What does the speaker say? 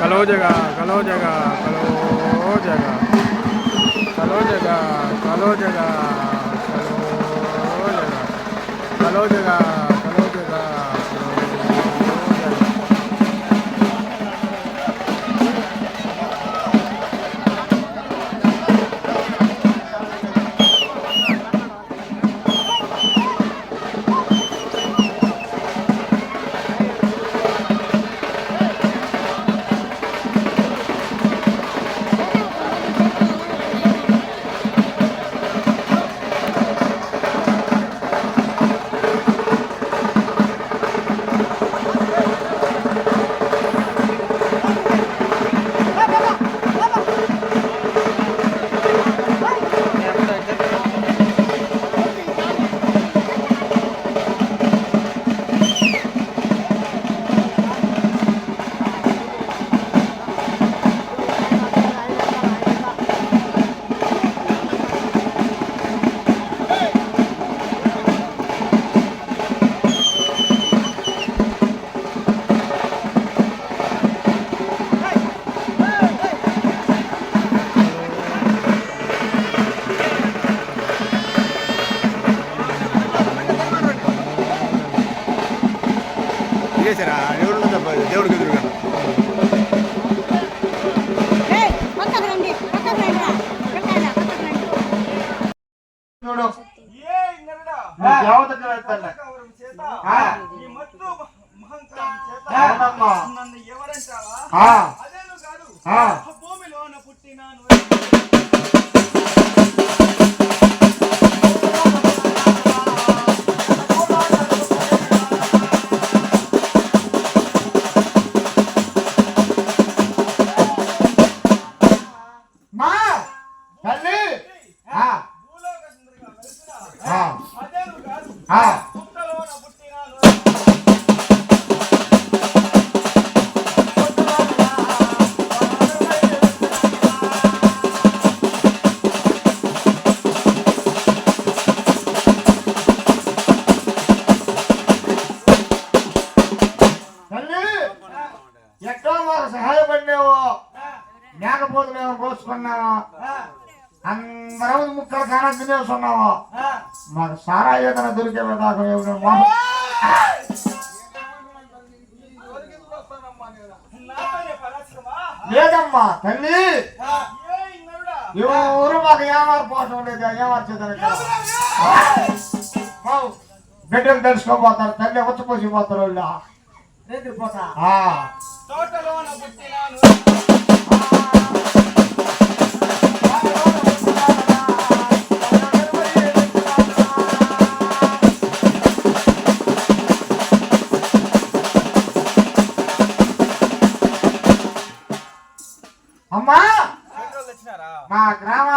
కలో జగ కలో జగ కలో జగ కలో జగ కలో జగ కలో జగ కలో జగ చేశారా? ఎవరు దేవుడికి ఎదురుగా. ఎవరంటావా? భూమిలోన పుట్టినాను ఎక్కడో మాకు సహాయపడినావో? మేకపోతులు ఏమో కోసుకున్నావు అందరం ముక్కలు కానా తినేస్తున్నావు మాకు సారా ఏదైనా దొరికే దాకా? లేదమ్మా తల్లి? ఎవరు మాకు ఏమారిపోవటం లేదు ఏమార్చేదానికి బిడ్డలు తెలుసుకోపోతారు తల్లి వచ్చిపోసిపోతారు వాళ్ళు. ఆ. అమ్మా! మా గ్రామ